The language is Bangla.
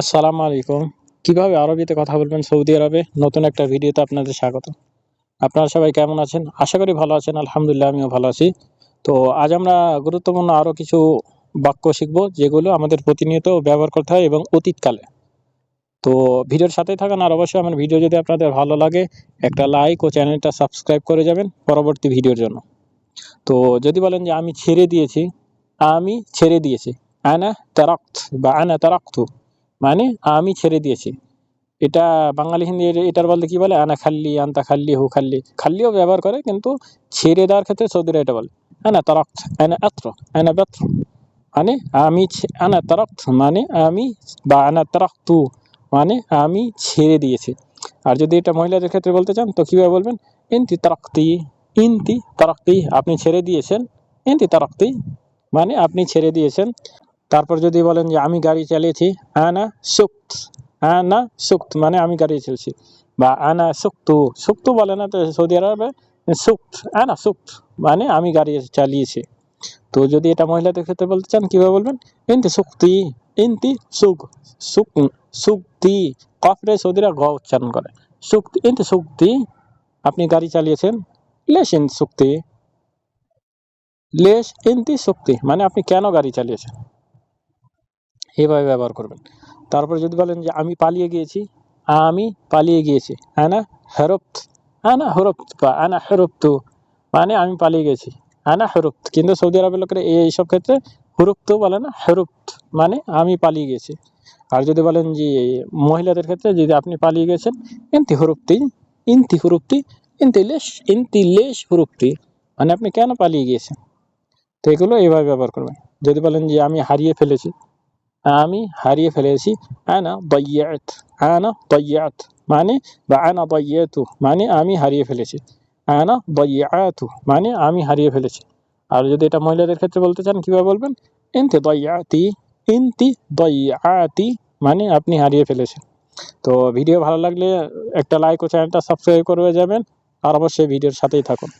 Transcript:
আসসালামু আলাইকুম। কীভাবে আরবিতে কথা বলবেন সৌদি আরবে? নতুন একটা ভিডিওতে আপনাদের স্বাগত। আপনারা সবাই কেমন আছেন? আশা করি ভালো আছেন, আলহামদুলিল্লাহ আমিও ভালো আছি। তো আজ আমরা গুরুত্বপূর্ণ আরও কিছু বাক্য শিখব, যেগুলো আমাদের প্রতিনিয়ত ব্যবহার করতে হয় এবং অতীতকালে। তো ভিডিওর সাথেই থাকেন, আর অবশ্যই আমার ভিডিও যদি আপনাদের ভালো লাগে, একটা লাইক ও চ্যানেলটা সাবস্ক্রাইব করে যাবেন পরবর্তী ভিডিওর জন্য। তো যদি বলেন যে আমি ছেড়ে দিয়েছি, আমি ছেড়ে দিয়েছি, আনা তারাক্ত বা আনা তারাক্তু। মানে আমি ছেড়ে দিয়েছি। এটা বাঙালি হিন্দি এটার বলতে কি বলে? আনা খাল্লি, আন্তা খাল্লি, হু খাল্লি। খাল্লিও ব্যবহার করে, কিন্তু ছেড়ে দেওয়ার ক্ষেত্রে সৌদিরা এটা বলে। আনা তারাক্ত, আনা আত্র, আনা বেত্র মানে আমি আনা তারাক্ত মানে আমি, বা আনা তারাক্তু মানে আমি ছেড়ে দিয়েছি। আর যদি এটা মহিলাদের ক্ষেত্রে বলতে চান, তো কীভাবে বলবেন? ইনতি তারাক্তি ইনতি তারাক্তি, আপনি ছেড়ে দিয়েছেন, ইনতি তারাক্তি মানে আপনি ছেড়ে দিয়েছেন। তারপর যদি বলেন যে আমি গাড়ি চালিয়েছি, আনা সুক্ত আনা সুক্ত মানে আমি গাড়ি চলছি বা আনা সুক্তু সুক্তু বলে না তো সৌদি আরবে, সুক্ত, আনা সুক্ত মানে আমি গাড়ি চালিয়েছি। তো যদি এটা মহিলাদের ক্ষেত্রে বলতে চান, কীভাবে বলবেন? ইনতি সুক্তি, ইনতি সুক সুক, সুক্তি, কফরে সৌদিরা গ উচ্চারণ করে। সুক্তি, ইনতি সুক্তি, আপনি গাড়ি চালিয়েছেন, লেশ ইন সুক্তি, লেশ ইনতি সুক্তি মানে আপনি কেন গাড়ি চালিয়েছেন? এভাবে ব্যবহার করবেন। তারপর যদি বলেন যে, আমি পালিয়ে গিয়েছি। আমি পালিয়ে গিয়েছি। আনা হেরপ্ত আনা হরপ্ত বা আনা হেরপ্তু মানে আমি পালিয়ে গেছি আনা হেরপ্ত কিন্তু সৌদি আরবের লোকেরা এই এইসব ক্ষেত্রে হুরুপ্ত বলে না হেরুপ্ত মানে আমি পালিয়ে গেছি আর যদি বলেন যে, মহিলাদের ক্ষেত্রে যদি আপনি পালিয়ে গেছেন ইন্তি হুরুপ্তি ইন্তি হুরুপ্তি ইন্তি লেশ ইন্তি লেশ হুরুপ্তি মানে আপনি কেন পালিয়ে গিয়েছেন? তো এগুলো এইভাবে ব্যবহার করবেন। যদি বলেন যে, আমি হারিয়ে ফেলেছি। আমি হারিয়ে ফেলেছি আনা দয়াত আনা দয়াত মানে বা আনা দয়াতু মানে আমি হারিয়ে ফেলেছি আনা দয়াতু মানে আমি হারিয়ে ফেলেছি আর যদি এটা মহিলাদের ক্ষেত্রে বলতে চান, কীভাবে বলবেন? ইনতি দয়াতি ইনতি দয়াতি মানে আপনি হারিয়ে ফেলেছেন। তো ভিডিও ভালো লাগলে একটা লাইক ও চ্যানেলটা সাবস্ক্রাইব করে যাবেন। আর অবশ্যই ভিডিওর সাথেই থাকুন।